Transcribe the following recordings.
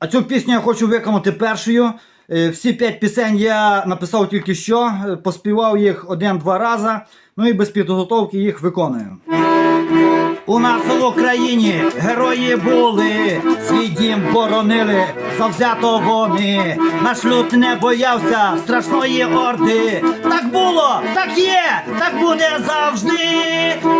А цю пісню я хочу виконати першою. Е, Всі п'ять пісень я написав тільки що, е, поспівав їх один-два рази, ну і без підготовки їх виконую. У нас в Україні герої були, свій дім боронили, завзято вони. Наш люд не боявся страшної орди. Так було, так є, так буде завжди.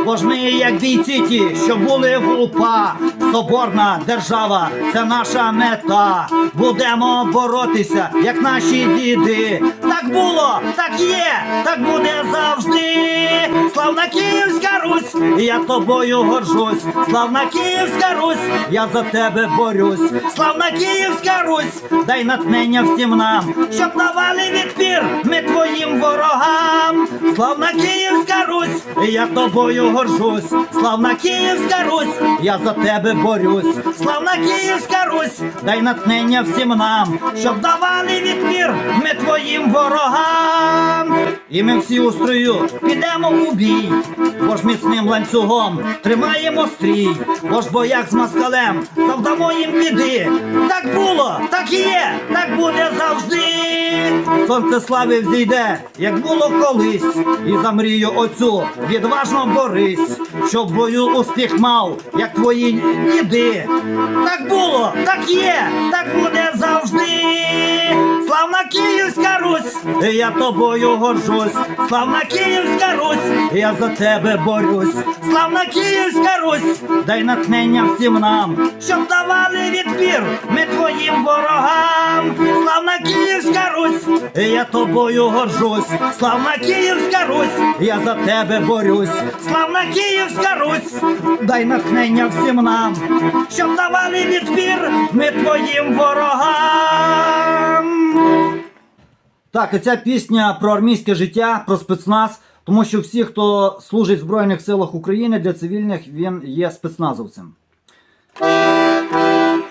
Бо ж ми, як бійці ті, що були в УПА, соборна держава, це наша мета. Будемо боротися, як наші діди. Так було, так є, так буде завжди. Славна Київська Русь, я тобою горжусь. Славна Київська Русь, я за тебе борюсь. Славна Київська Русь, дай натхнення всім нам, щоб давали відпір ми твоїм ворогам. Славна Київська Русь, я тобою горжусь. Славна Київська Русь, я за тебе борюсь. Славна Київська Русь, дай натхнення всім нам, щоб давали відпір ми твоїм ворогам. І ми всі у строю підемо у бій, бо ж міцним ланцюгом тримаємо стрій, бо ж бояк з москалем завдамо їм біди. Так було, так і є, так буде завжди. Сонце слави взійде, як було колись, і за мрію оцю відважно борись, щоб бою успіх мав, як твої діди. Так було, так є, так буде завжди. Славна Київська Русь, я тобою горжусь. Славна Київська Русь, я за тебе борюсь. Славна Київська Русь, дай натхнення всім нам, щоб давали відпір ми твоїм ворогам. Славна Київська Русь, я тобою горжусь. Славна Київська Русь, я за тебе борюсь. Славна Київська Русь, дай натхнення всім нам, щоб давали відпір ми твоїм ворогам. Так, і ця пісня про армійське життя, про спецназ, тому що всі, хто служить в Збройних силах України для цивільних, він є спецназовцем.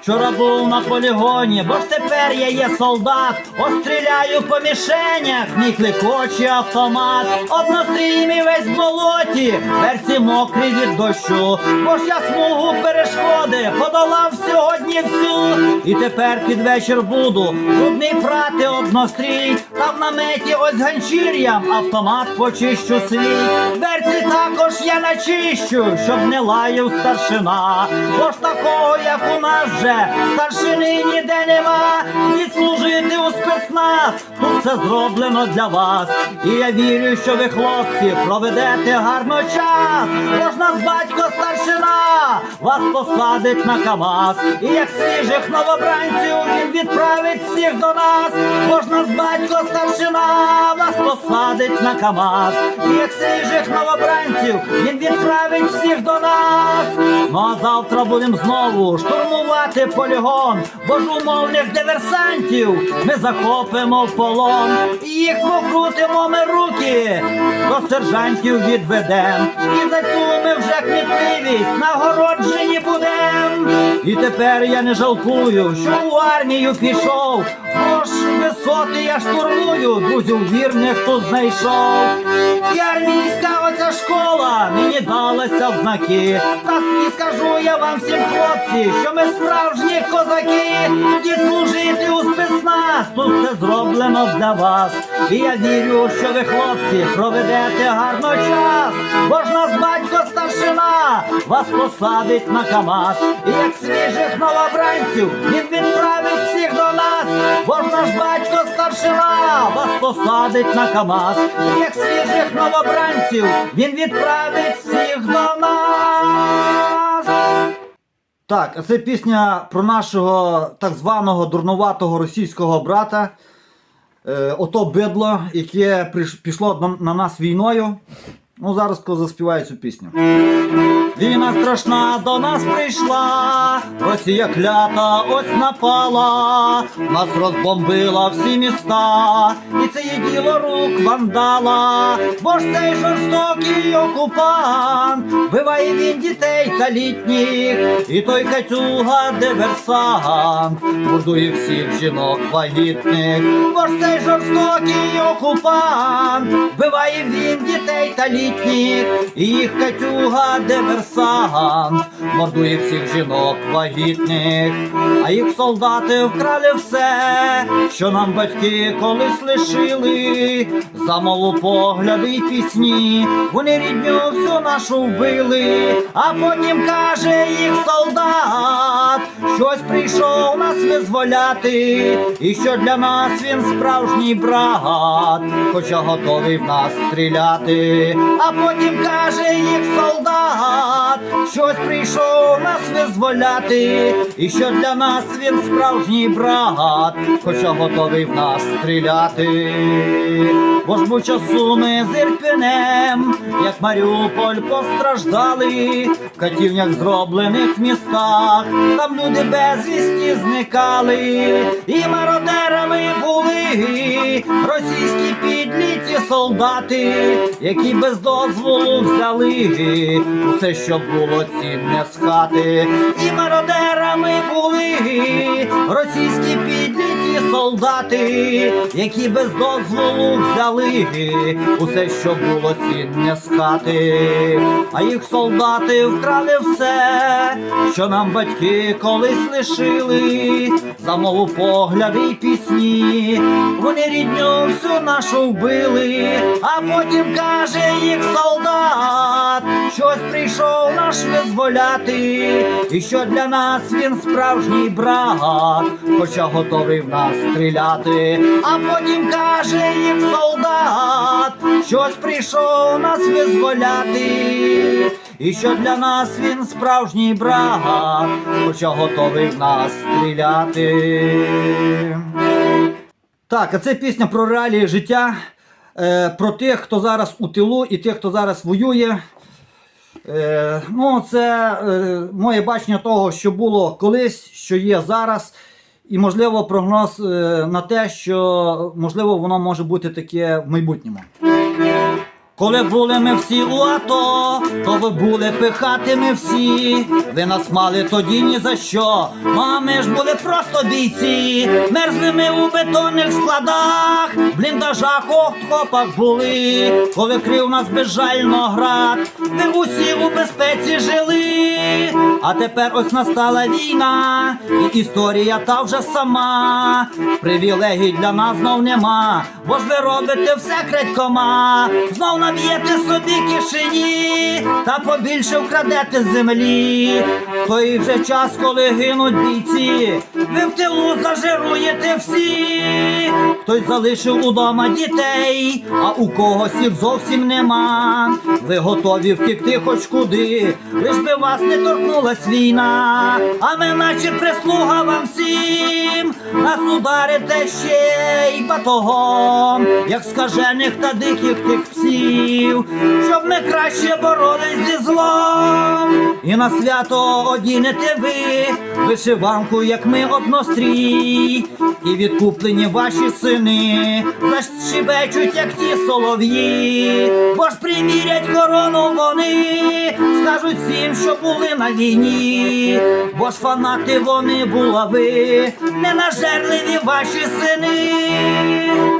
Вчора був на полігоні, бо ж тепер я є солдат. Остріляю по мішенях, мій кликочий автомат. Однострій весь в болоті, берці мокрі від дощу. Бо ж я смугу перешкоди подолав сьогодні всю. І тепер під вечір буду брудний прати однострій. Та в наметі ось ганчір'ям автомат почищу свій. Берці також я начищу, щоб не лаяв старшина. Бо ж такого, як у нас же, старшини ніде нема. Ні служити у спецназ, тут це зроблено для вас. І я вірю, що ви, хлопці, проведете гарно час. Можна з батько старшина вас посадить на КАМАЗ. І як свіжих новобранців він відправить всіх до нас. Бо ж нас батько старшина вас посадить на КАМАЗ. І як свіжих новобранців він відправить всіх до нас. Ну а завтра будемо знову штурмувати полігон, бо ж умовних диверсантів ми захопимо в полон. І їх покрутимо ми руки, до сержантів відведем. І за цю ми вже кмітливість нагороджені будем. І тепер я не жалкую, що в армію пішов. Бо висоти я штурмую, друзів вірних тут знайшов. І армійська оця школа мені далася в знаки. Та і скажу я вам всім, хлопці, що ми справжні козаки. Тоді служити у спецназ, тут все зроблено для вас. І я вірю, що ви, хлопці, проведете гарно час. Бо вас посадить на КАМАЗ. І як свіжих новобранців він відправить всіх до нас. Бо наш батько старшина вас посадить на КАМАЗ. І як свіжих новобранців він відправить всіх до нас. Так, це пісня про нашого так званого дурнуватого російського брата. Е, ото бидло, яке пішло на, на нас війною. Ну, зараз заспіваю цю пісню. Війна страшна до нас прийшла, Росія клята ось напала, нас розбомбила всі міста, і це є діло рук вандала, бо ж цей жорстокий окупант, вбиває він дітей та літніх, і той катюга диверсант, мордує всіх жінок вагітних, бо ж цей жорстокий окупант, вбиває він дітей та літніх, і їх катюга диверсант диверсант, мордує всіх жінок вагітних, а їх солдати вкрали все, що нам батьки колись лишили, за мову погляди й пісні, вони рідню всю нашу вбили, а потім каже їх солдат, щось прийшов нас визволяти, і що для нас він справжній брат, хоча готовий в нас стріляти, а потім каже їх солдат, щось прийшов нас визволяти, і що для нас він справжній брат, хоча готовий в нас стріляти. Бо ж був часу ми з Ірпінем, як Маріуполь постраждали, в катівнях зроблених містах, там люди безвісті зникали, і мародерами були російські підліті солдати, які без дозволу взяли усе, що було цінне з хати, і мародерами були російські підліті солдати, які без дозволу взяли усе, що було цінне з хати, а їх солдати вкрали все, що нам батьки колись лишили, за мову погляди й пісні, вони рідню всю нашу вбили, а потім каже їх солдат, щось прийшов наш визволяти, і що для нас він справжній брат, хоча готовий в нас стріляти, а потім каже їх солдат, щось прийшов нас визволяти, і що для нас він справжній брат, хоча готовий в нас стріляти. Так, а це пісня про реалії життя, е, про тих, хто зараз у тилу і тих, хто зараз воює. Е, ну, це е, моє бачення того, що було колись, що є зараз, і можливо прогноз на те, що можливо воно може бути таке в майбутньому. Коли були ми всі у АТО, то ви були пихати ми всі. Ви нас мали тоді ні за що. Ну а ми ж були просто бійці. Мерзли ми у бетонних складах, бліндажах, охтхопах були. Коли крив нас безжально град, ви усі у безпеці жили. А тепер ось настала війна, і історія та вже сама. Привілегій для нас знов нема, бо ж ви робите все крадькома. Знов наб'єте собі кишені, та побільше вкрадете землі. Той вже час, коли гинуть бійці, ви в тилу зажируєте всі. Хтось залишив удома дітей, а у когось їх зовсім нема. Ви готові втекти хоч куди, лиш би вас не торкнулась війна, а ми наче прислуга вам всім, нас ударите ще й батогом, як скажених та диких тих псів, щоб ми краще боролись зі злом. І на свято одінете ви вишиванку, як ми однострій, і відкуплені ваші сини защебечуть, як ті солов'ї, бо ж примірять корону вони, скажуть всім, що були на війні, бо ж фанати вони булави, ненажерливі ваші сини.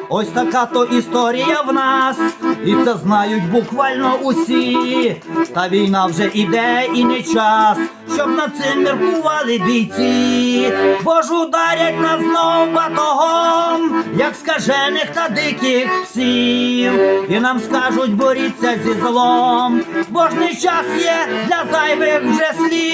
Ось така то історія в нас, і це знають буквально усі. Та війна вже іде і не час, щоб над цим міркували бійці, бо ж ударять нас знов батогом, як скажених та диких псів, і нам скажуть боріться зі злом, бо ж не час є для зайвих вже слів,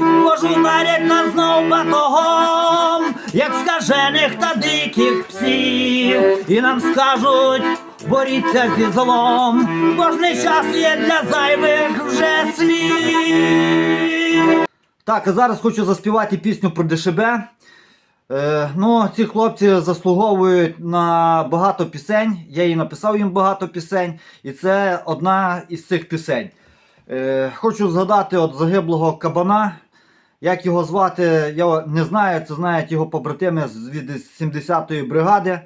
бо ж ударять нас знов батогом, як скажених та диких псів, і нам скажуть. Боріться зі злом, не час є для зайвих вже слів. Так, а зараз хочу заспівати пісню про ДШБ. Е, ну, ці хлопці заслуговують на багато пісень. Я їй написав їм багато пісень, і це одна із цих пісень. Е, хочу згадати от загиблого кабана. Як його звати, я не знаю, це знають його побратими з 70-ї бригади.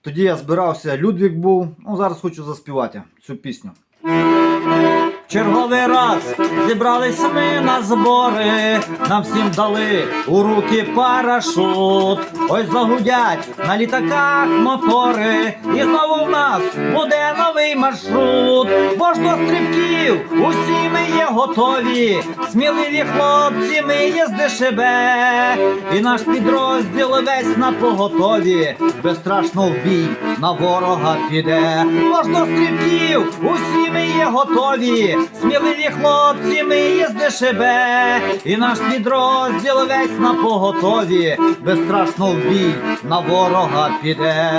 Тоді я збирався, Людвік був. Ну, зараз хочу заспівати цю пісню. Черговий раз зібрались ми на збори, нам всім дали у руки парашут. Ось загудять на літаках мотори, і знову в нас буде новий маршрут. Бо ж до стрибків усі ми є готові, сміливі хлопці, ми є з ДШБ. І наш підрозділ весь на поготові, безстрашно в бій на ворога піде. Бо ж до стрибків усі ми є готові, сміливі хлопці, ми є з І наш підрозділ весь на поготові, безстрашно в бій на ворога піде.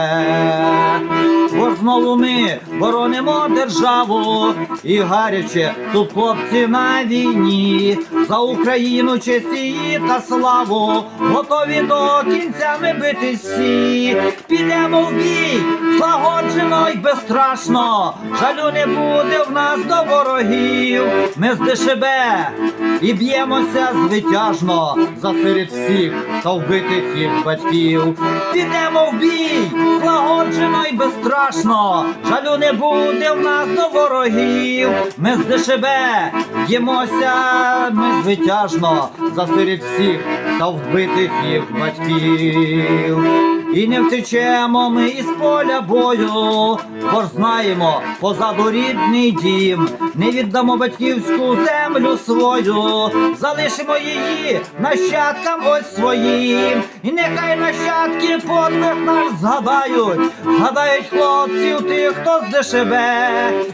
Бо знову ми боронимо державу і гаряче тут хлопці на війні. За Україну честь її та славу, готові до кінця ми битись всі. Підемо в бій, безстрашно. Жалю не буде в нас до ворогів. Ми з ДШБ і б'ємося звитяжно за серед всіх та вбитих їх батьків. Підемо в бій, злагоджено й безстрашно. Жалю не буде в нас до ворогів. Ми з ДШБ б'ємося ми звитяжно за серед всіх та вбитих їх батьків. І не втечемо ми із поля бою, бо ж знаємо позаду рідний дім, не віддамо батьківську землю свою, залишимо її нащадкам ось своїм, і нехай нащадки подвиг наш згадають, згадають хлопців тих, хто з ДШБ,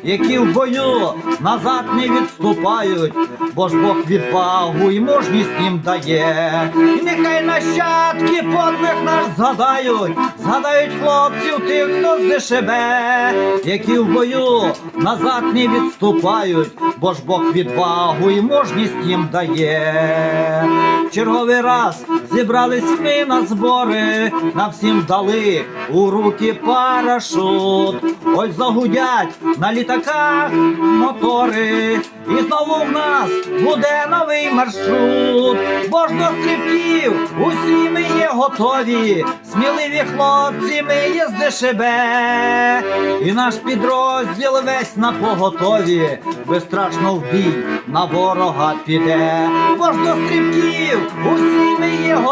які в бою назад не відступають, бо ж Бог відвагу і мужність їм дає. І нехай нащадки подвиг наш згадають, згадають хлопців тих, хто з ДШБ, які в бою назад не відступають, бо ж Бог відвагу і мужність їм дає. Черговий раз зібрались ми на збори, нам всім дали у руки парашут. Ось загудять на літаках мотори, і знову в нас буде новий маршрут. Бо ж до стрибків усі ми є готові, сміливі хлопці, ми є з ДШБ. І наш підрозділ весь на поготові, безстрашно в бій на ворога піде. Бо ж до стрибків усі ми є готові,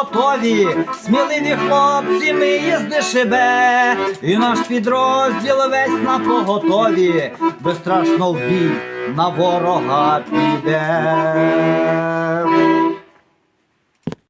сміливі хлопці, ми їзди шибе, І наш підрозділ весь на поготові, безстрашно в бій на ворога піде.